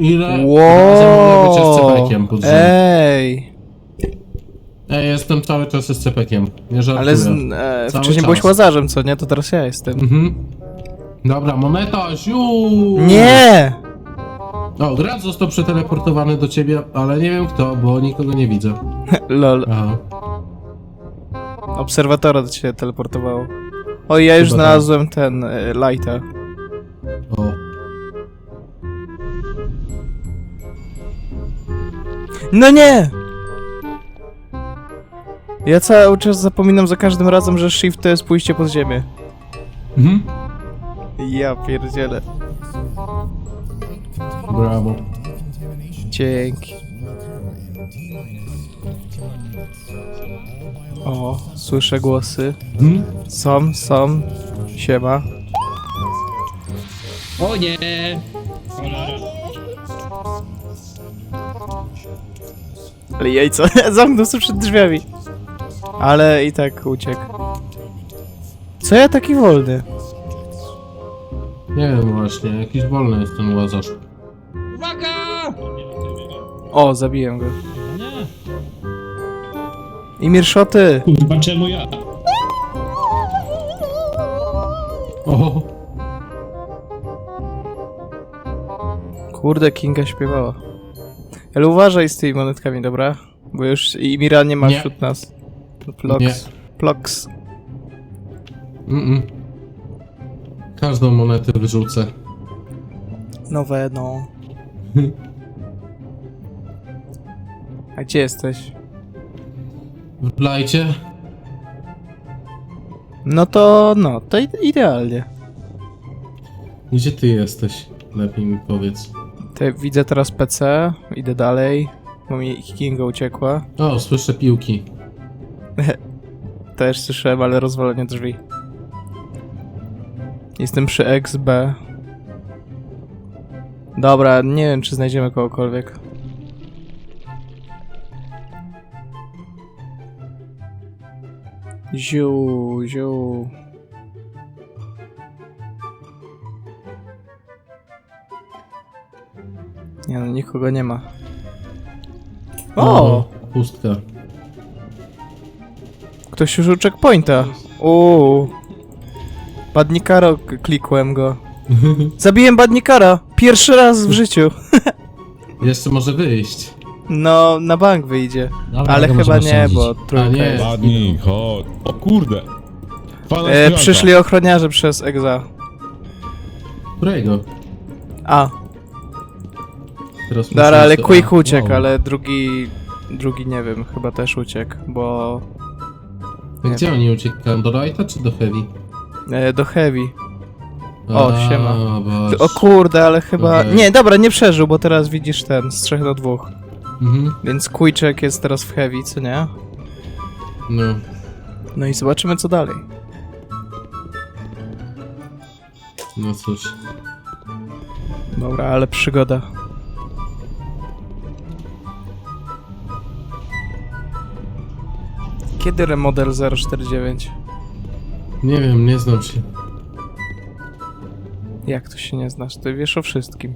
Ile razy Wow. być SCP-kiem pod rząd? Ej, Ej, jestem cały czas SCP-kiem. Nie żartuję. ale z, e, Cały wcześniej byłeś czas. łazarzem, co nie? To teraz ja jestem. Mhm. Dobra, moneta, siu! Nie! O, gracz został przeteleportowany do ciebie, ale nie wiem kto, bo nikogo nie widzę. Lol, Aha. obserwatora do ciebie teleportowało. O, ja już Chyba tak. znalazłem ten e, lighta. No nie! Ja cały czas zapominam za każdym razem, że shift to jest pójście pod ziemię. Mhm. Ja pierdzielę. Brawo. Dzięki. O, słyszę głosy. Mhm. Są, są. Siema. O nie! Ale jajco, zamknął się przed drzwiami. Ale i tak uciekł. Co ja taki wolny? Nie wiem właśnie, jakiś wolny jest ten łazarz. Uwaga! O, zabiłem go. Nie. I mirszoty! Kurwa, czemu ja? O, Kurde, Kinga śpiewała. Ale uważaj z tymi monetkami, dobra? Bo już i Mira nie ma Nie. wśród nas. Plox. Nie. Plox. mm -mm. Każdą monetę wyrzucę. Nowe, no. A gdzie jesteś? Wlajcie. No to, no, to ide- idealnie. Gdzie ty jesteś? Lepiej mi powiedz. Widzę teraz PC, idę dalej, bo mi Kinga uciekła. O, słyszę piłki. Też słyszałem, ale rozwalenie drzwi. Jestem przy XB. Dobra, nie wiem, czy znajdziemy kogokolwiek. Ziu, ziu. Nie no, nikogo nie ma. O! Pustka. Ktoś już u checkpointa. Uuu. Badnikaro k- klikłem go. Zabiłem Badnikara! Pierwszy raz w życiu. Jeszcze może wyjść. No, na bank wyjdzie. Dobra, Ale chyba możemy nie, sądzić. bo trójka nie. jest. Ładni, chodź. O kurde. Pana E, przyszli ochroniarze przez egza. Którego? A, Teraz muszę dobra, ale jeszcze- Quick a, uciekł, wow. ale drugi... Drugi nie wiem, chyba też uciekł, bo... A Gdzie oni uciekają? Do Lighta czy do Heavy? E, do Heavy. O, A, siema. Boże. O kurde, ale chyba... Okej. Nie, dobra, nie przeżył, bo teraz widzisz ten, z 3 do 2. Mhm. Więc Quiczek jest teraz w Heavy, co nie? No. No i zobaczymy co dalej. No cóż. Dobra, ale przygoda. Kiedy remodel 049? Nie wiem, nie znam się. Jak to się nie znasz? Ty wiesz o wszystkim.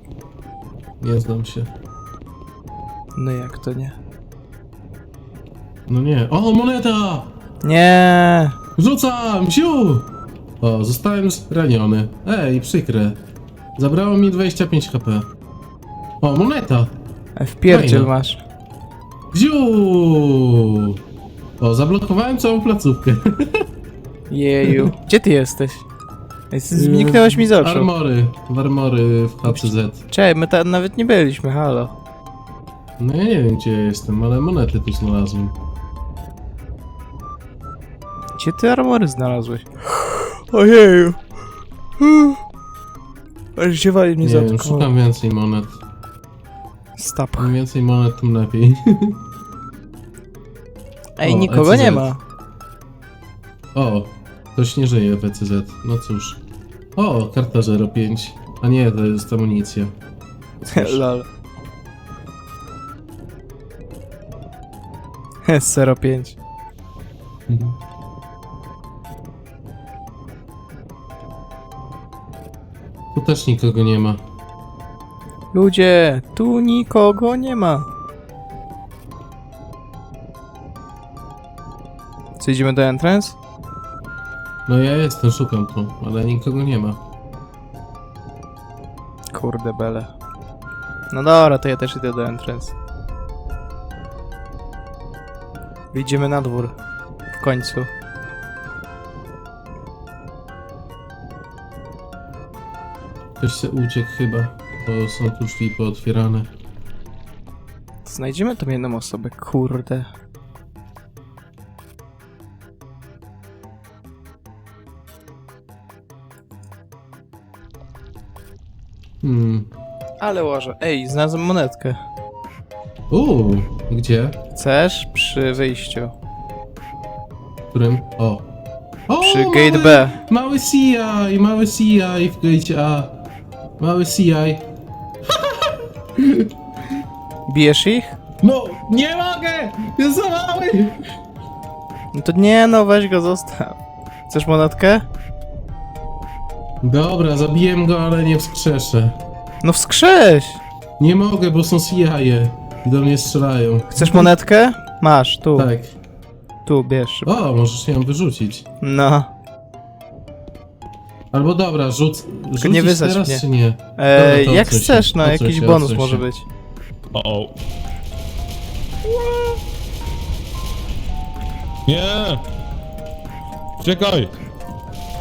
Nie znam się. No jak to nie? No nie. O, moneta! Nie! Rzucam! Siu! O, zostałem zraniony. Ej, przykre. Zabrało mi 25 HP. O, moneta! A wpierdziel Fajne. masz. Ziu! O, zablokowałem całą placówkę. Jeju. Gdzie ty jesteś? Ej, Zniknąłeś mi z oczu. Armory. W armory w HCZ. Cześć, my tam nawet nie byliśmy, halo. No ja nie wiem gdzie ja jestem, ale monety tu znalazłem. Gdzie ty armory znalazłeś? Ojeju. Aż ziewali mnie Nie za wiem, szukam więcej monet. Stap. Im więcej monet, tym lepiej. Ej, O, nikogo nie ECZ. ma. O, ktoś nie żyje w ECZ. No cóż. O, karta 05. A nie, to jest amunicja. Lol. 05. Mhm. Tu też nikogo nie ma. Ludzie, tu nikogo nie ma. Co, idziemy do entrance? No ja jestem, szukam tu, ale nikogo nie ma. Kurde bele. No dobra, to ja też idę do entrance. Wyjdziemy na dwór. W końcu. Ktoś się uciekł chyba, bo są tu drzwi pootwierane. Znajdziemy tą jedną osobę, kurde. Hmm. Ale łożę. Ej, znalazłem monetkę. Uuu, gdzie? Chcesz? Przy wyjściu. W którym? O. o Przy mały, gate B. Mały CI, mały CI w gate A. Mały CI. Bijesz ich? No, nie mogę! Jest za mały! No to nie no, weź go, zostaw. Chcesz monetkę? Dobra, zabiłem go, ale nie wskrzeszę. No wskrześ! Nie mogę, bo są CI. -e. I do mnie strzelają. Chcesz monetkę? Masz, tu, Tak. tu, bierz. O, możesz ją wyrzucić. No. Albo dobra, rzuc. Rzucić nie wysadź teraz, mnie. czy nie? E, Dobra, to jak odsuń się, chcesz, no, odsuń jakiś się, bonus odsuń może się. być. O, o. Nie! Czekaj!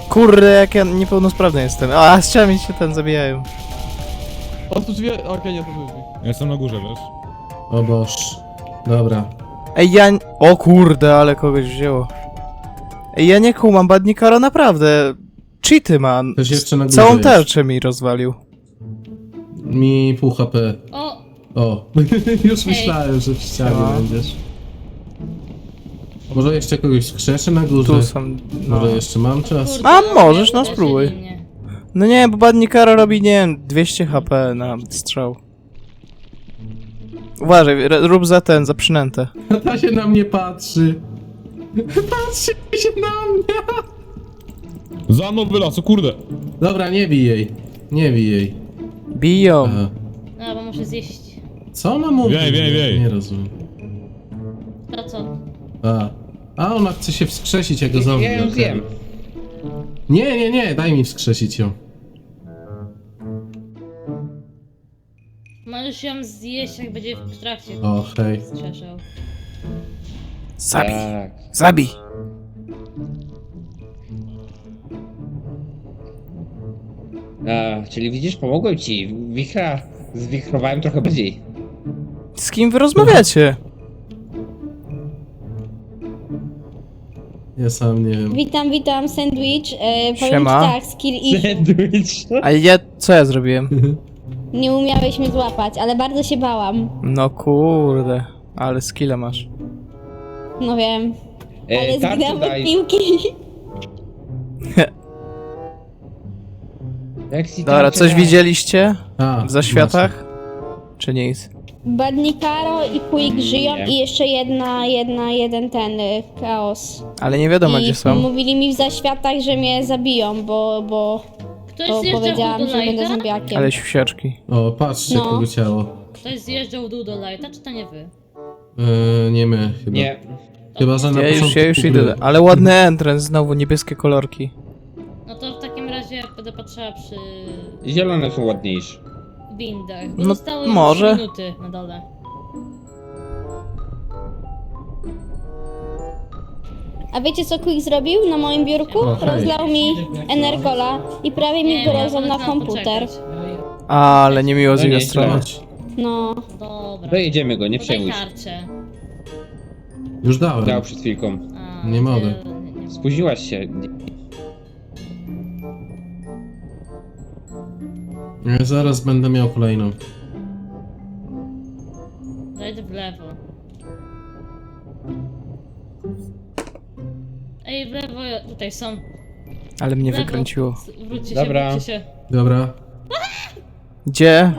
Kurde, jak ja niepełnosprawny jestem. A, ściany się ten zabijają. O, tu drzwi... Okej, nie, drzwi. Ja jestem na górze, wiesz? O boż. Dobra. Ej, ja... n- O kurde, ale kogoś wzięło. Ej, ja nie kumam, Badnikaro naprawdę... Cheaty ma. Ktoś jeszcze na górze Całą jest. tarczę mi rozwalił. Mi pół HP. O, O, już myślałem, że w ścianie Siema. będziesz. Może jeszcze kogoś skrzeszę na górze? Tu są... No. Może jeszcze mam czas? A, możesz, no spróbuj. no nie, bo Badnikaro robi, nie wiem, 200 HP na strzał. Uważaj, rób za ten, za przynętę. Ta się na mnie patrzy. Patrzy się na mnie. Za mną wylas, o kurde! Dobra, nie bij jej. Nie bij jej. Biją. A, No, bo muszę zjeść. co ona mówi? Wiej, wiej, wiej. Nie rozumiem. To co? A. A ona chce się wskrzesić jako zombie. Ja ją okej. zjem. Nie, nie, nie, daj mi wskrzesić ją. Możesz ją zjeść, jak będzie w trakcie O, hej. strzeszał. Zabij, Tak. zabij. A, czyli widzisz, pomogłem ci. Wichra zwichrowałem trochę bardziej. Z kim wy rozmawiacie? Ja sam nie wiem. Witam, witam, sandwich. E, powiem Siema. ci tak, skill ich Sandwich. A ja, co ja zrobiłem? nie umiałeś mnie złapać, ale bardzo się bałam. No kurde, ale skilla masz. No wiem, ale E, tarczę zginęłam od daj. piłki. Jak ci Dobra, tarczę coś daj. widzieliście A, w zaświatach? Czy nic? Badnikaro i Quick żyją Nie. i jeszcze jedna, jedna, jeden ten y, chaos. Ale nie wiadomo I gdzie są. mówili mi w zaświatach, że mnie zabiją, bo, bo, Ktoś bo zjeżdżał powiedziałam, do że będę Lighta? zombiakiem. Ale siusiaczki. O, patrzcie, No. kogo ciało. Ktoś zjeżdżał do Lighta, czy to nie wy? Eee, nie my chyba. Nie. Chyba, że na Ja już, początku ja już gry. idę. Ale ładny entrance, znowu niebieskie kolorki. No to w takim razie będę patrzyła przy Zielone są ładniejsze. Windach. No, Zostały może. minuty na dole. A wiecie co Quick zrobił na moim biurku? O, hej. Rozlał mi energola i prawie mi go rozlał na komputer. poczekać. Ale niemiło z No jego nie, strony. No, Dobra. Dojedziemy go, nie Podaj przejmuj się. tarczę. Już dałem. Dał przed chwilką. A, Nie mogę. Nie, nie mogę. Spóźniłaś się. Ja zaraz będę miał kolejną. Zajdę w lewo. Ej, w lewo, tutaj są. Ale mnie W lewo. wykręciło. S- Wróćcie Dobra. się, wróćcie się. Dobra. Gdzie?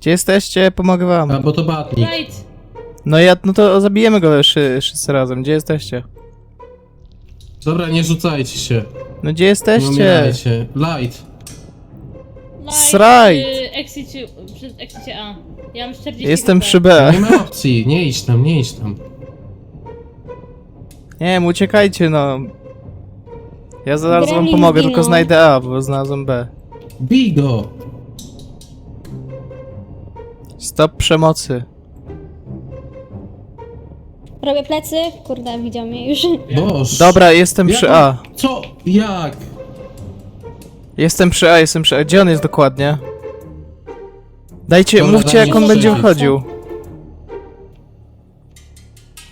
Gdzie jesteście? Pomogę wam. A, bo to batnik. Right! No ja, no to zabijemy go wszy- wszyscy razem. Gdzie jesteście? Dobra, nie rzucajcie się. No gdzie Nie jesteście? umierajcie. Light. Light, Sraj. y, Exicie, przy exicie A. Ja mam 40 Jestem HP. przy B. Nie ma opcji, nie idź tam, nie idź tam. Nie wiem, uciekajcie no. Ja zaraz wam Gremlin pomogę, zginął. tylko znajdę A, bo znalazłem B. Bij go! Stop przemocy. Robię plecy. Kurde, widział mnie już. Boż! Dobra, jestem przy A. Co? Jak? Jestem przy A, jestem przy A. Gdzie on jest dokładnie? Dajcie, Dobra, mówcie daj jak on będzie strzelić. wchodził.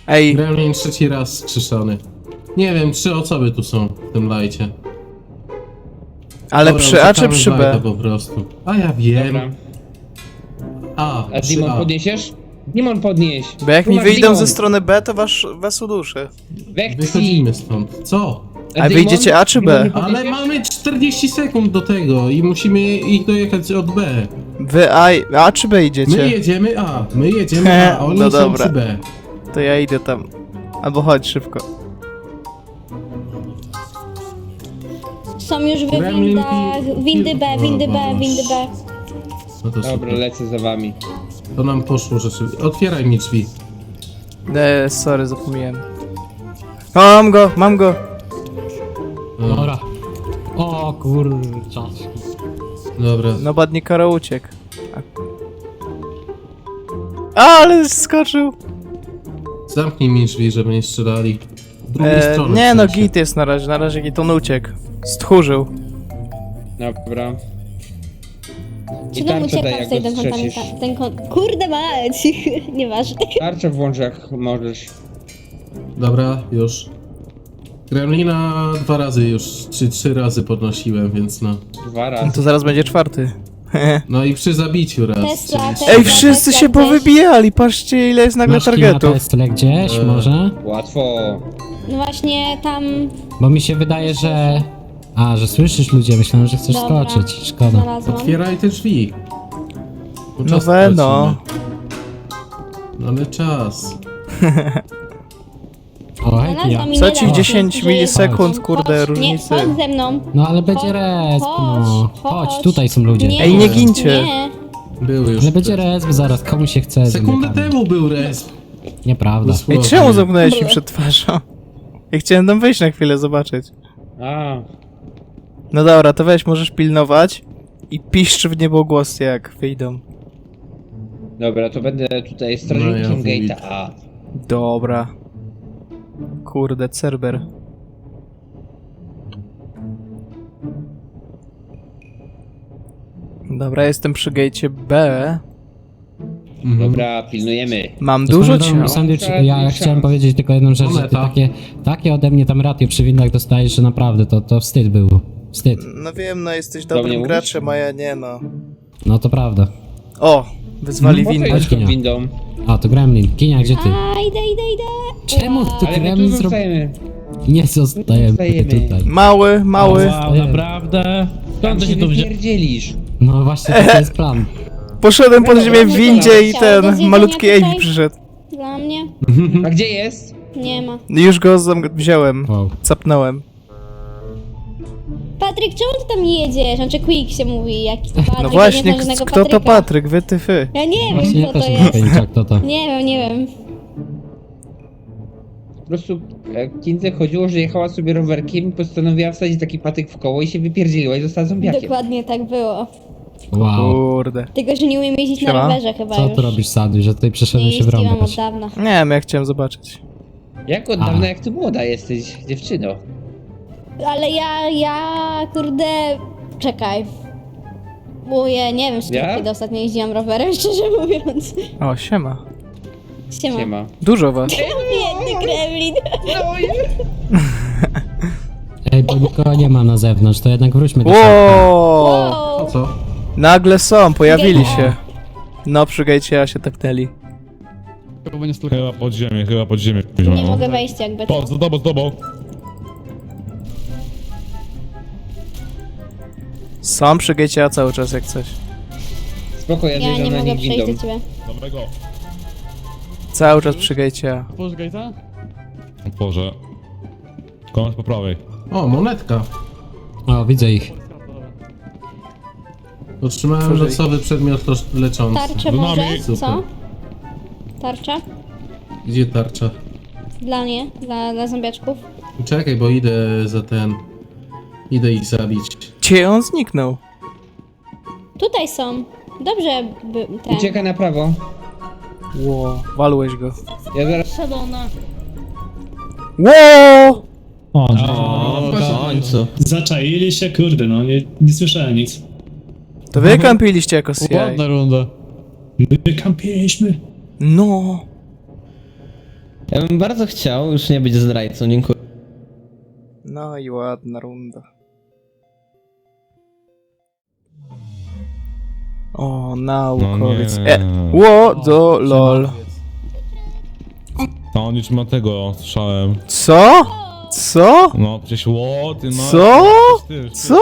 Ej, Gremlin trzeci raz skrzyczony. Nie wiem, trzy osoby tu są w tym lajcie. ale Dobra, przy A czy uciekamy przy z lajta B? po prostu. A ja wiem. Dobra. A, A przy Dimon A. podniesiesz? Dimon podnieś! Bo jak Tu mi wyjdą Dimon. ze strony B, to was, was uduszę. Vexi! Wychodzimy stąd. Co? A wyjdziecie A czy B? Dimon, Ale mamy 40 sekund do tego i musimy ich dojechać od B. Wy A, A czy B My idziecie? jedziemy A, my jedziemy A, oni No są dobra. przy B. To ja idę tam. Albo chodź szybko. Są już w Gremlin windach. i- Windy B, windy B, windy B. No to Dobra, super. lecę za wami. To nam poszło rzeczywiście. Otwieraj mi drzwi. E, sorry, zapomniałem. O, mam go, mam go. No, Dobra. O kurczę. Dobra. No badnikaro uciekł. A, ale skoczył. Zamknij mi drzwi, żeby nie strzelali. Z drugiej E, strony. nie w no, sensie. git jest na razie, na razie git, on uciekł. Stchórzył. Dobra. Czy I nam tarczę daj, jak go ten strzecisz. ten kon... Kurde mać! Nieważne. Tarczę włącz jak możesz. Dobra, już. Gremlina dwa razy już, czy trzy razy podnosiłem, więc no. Dwa No razy. to zaraz będzie czwarty. No i przy zabiciu raz. Tesla, czyli- Tesla. Ej, wszyscy Tesla się gdzieś. powybijali, patrzcie ile jest nagle Masz na targetów. Tesla gdzieś, E. może? Łatwo. No właśnie tam... Bo mi się wydaje, że... A, że słyszysz ludzie, myślałem, że chcesz Dobra. skoczyć. Szkoda. Znalazłam. Otwieraj te drzwi. Bo No czas we, no. tracimy. No ale czas. O, hej, Znalazłam ja. i Co nie ci dam. 10 Że- milisekund, Chodź, kurde, Nie, różnicy. chodź ze mną. No ale będzie Chodź, resp, no. chodź, Chodź, tutaj są ludzie. Nie, Ej, nie gincie. Nie. Były już. Ale będzie resp zaraz, komu się chce. Sekundę zamykamy. temu był res. Nieprawda. Ej, czemu zamknąłeś mi przed twarzą? Ja chciałem tam wejść na chwilę, zobaczyć. A, No dobra, to weź, możesz pilnować i piszcz w niebogłosy jak wyjdą. dobra, to będę tutaj No ja strażnikiem gate'a A. Dobra. Kurde, Cerber. Dobra, jestem przy gejcie B. Mhm. Dobra, pilnujemy. Mam To dużo ciał. Sandwich, Szans. ja chciałem powiedzieć tylko jedną rzecz, że ty Moneta. takie, takie ode mnie tam ratio przy windach dostajesz, że naprawdę to, to wstyd był. Wstyd. No wiem, no jesteś dobrym mówisz? graczem, a ja nie no. No to prawda. O! Wyzwali co windę. Kinia. windą? A, to Gremlin. Kinia, gdzie ty? A, idę, idę, idę. Czemu ty Ale my Gremlin tu zrobił? zostajemy. Nie zostajemy Zostajemy. tutaj. Mały, mały. Wow, naprawdę? Tam się wypierdzielisz. No właśnie, to jest plan. Poszedłem pod ziemię w Dobra. windzie i ten malutki Amy przyszedł. Dla mnie? A gdzie jest? Nie ma. Już go zam- wziąłem. Wow. Capnąłem. Patryk, czemu ty tam nie jedziesz? Znaczy Quick się mówi, jaki to Patryk, No właśnie, nie znam żadnego kto to Patryka. Patryk? Wy ty fy. Ja nie Właśnie wiem, ja kto też to nie mam jest. pojęcia, kto to. Nie wiem, nie wiem. Po prostu e, Kindze chodziło, że jechała sobie rowerkiem i postanowiła wsadzić taki patyk w koło i się wypierdzieliła i została zombiakiem. Dokładnie tak było. Wow. Kurde. Tylko, że nie umiem jeździć na Siema. rowerze chyba Co już. tu robisz, Sandwich, że tutaj Nie przeszedłem się w jeździłam rąbę? od dawna. Nie wiem, ja chciałem zobaczyć. Jak od A. dawna, jak ty młoda jesteś, dziewczyno? Ale ja, ja, kurde... Czekaj. Bo ja nie wiem, Ja? kiedy ostatnio jeździłam rowerem, szczerze mówiąc. O, siema. Siema. Siema. Dużo was. Biedny gremlin. Ej, bo nikogo nie ma na zewnątrz, to jednak wróćmy do środka. Wow! Po co? Nagle są, pojawili się. No, przy gejcie ja się tepnęli. Chyba pod ziemię, chyba pod ziemię. Nie mogę wejść jakby. Po, za tobą, z tobą. Są przy gejcie A cały czas jak coś. Spoko, ja nie na mogę nich przejść windą. do ciebie. Dobrego. Cały czas przy gejcie A. Otworzysz gate'a? Boże. Koniec po prawej. O, monetka. O, widzę ich. Otrzymałem Tworzej. losowy przedmiot roz- leczący. Tarczę może? nami. Super. Co? Tarcza? Gdzie tarcza? Dla mnie? Dla, dla zombiaczków? Czekaj, bo idę za ten... Idę ich zabić. Gdzie on zniknął? Tutaj są. Dobrze by ten. Ucieka na prawo. Ło, walłeś go. Ja zaraz... Szalona. Ło! O, O, w końcu. Zaczaili się, kurde, no nie, nie słyszałem nic. To wy kampiliście jako CI. Ładna runda. My kampiliśmy. No. Ja bym bardzo chciał już nie być zdrajcą, dziękuję. No i ładna runda. O, naukowiec. No nie. e, ło, do, lol. A on już ma tego, słyszałem. Co? Co? No przecież ło, ty no. Co? Ty, ty, Co?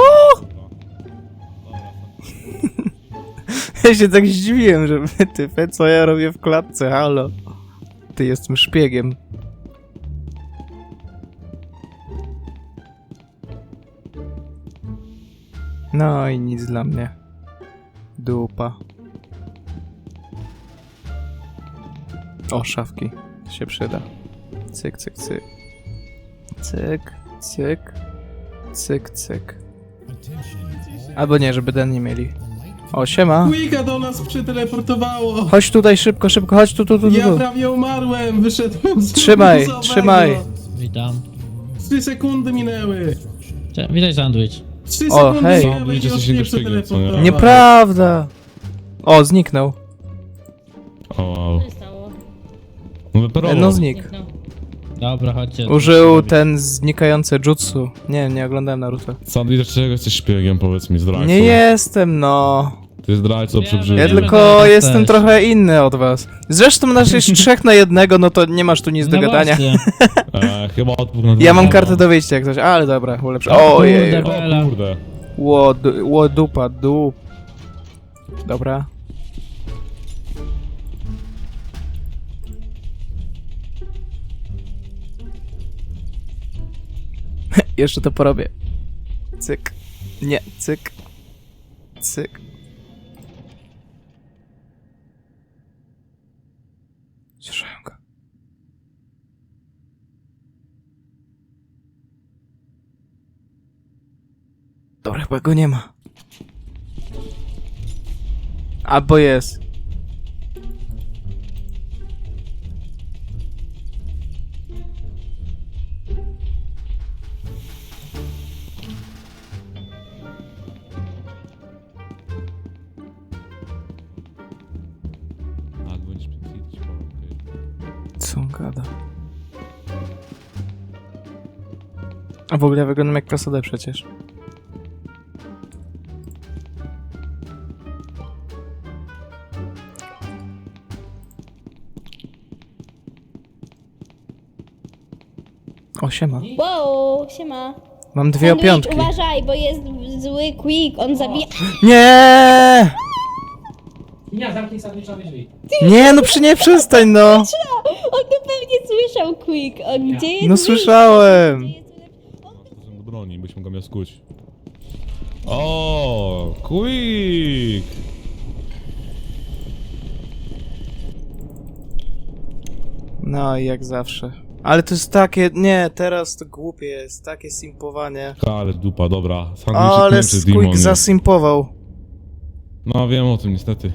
Ja się tak zdziwiłem, że wy, ty, co ja robię w klatce, halo. Ty jestem szpiegiem. No i nic dla mnie. Dupa. O, szafki. Się przyda. Cyk, cyk, cyk. Cyk, cyk. Cyk, cyk. Albo nie, żeby ten nie mieli. O, siema. Quicka do nas przyteleportowało! Chodź tutaj szybko, szybko, chodź tu, tu, tu, tu. Ja tu. prawie umarłem! Wyszedłem z Trzymaj, trzymaj. Witam. Trzy sekundy minęły! Cze- Witaj, sandwich. Trzy O, sekundy hej. innym szpiegiem, co nie? Nieprawda. O, zniknął. O, wow. Co się stało? No wyparował. No znikł. Zniknął. Dobra, chodźcie. Użył ten znikający jutsu. Nie, nie oglądałem Naruto. Sandy, dlaczego jesteś szpiegiem, powiedz mi, zdrajcą? Nie jestem, no. Ty zdrajcą przy Ja brzegu. Ja tylko że jestem jesteś. trochę inny od was. Zresztą nasz jest trzech na jednego, no to nie masz tu nic do No gadania. właśnie. E, chyba odpór na Ja mam kartę do wyjścia jak coś, ale dobra, ulepszę. O Ojej. kurde. O kurde. Ło, du, ło dupa, dup. Dobra. Jeszcze to porobię. Cyk. Nie, cyk. Cyk. Słyszałem go. Dobra, chyba go nie ma. Albo jest. Co? A w ogóle wyglądam jak klasodę przecież. O, siema. Wow, siema. Mam dwie Sandwich, opiątki. Uważaj, bo jest zły quick, on zabija. Nie! Nie, zamknij drzwi. Nie, no przy nie przestań, no! On to pewnie słyszał quick. O, gdzie jest No Quick? słyszałem. Do broni, byśmy go miał skuć. O, quick! No i jak zawsze. Ale to jest takie, nie, teraz to głupie jest, takie simpowanie. Ale dupa, dobra. Sandwich Ale Squeak zasimpował. No wiem o tym niestety.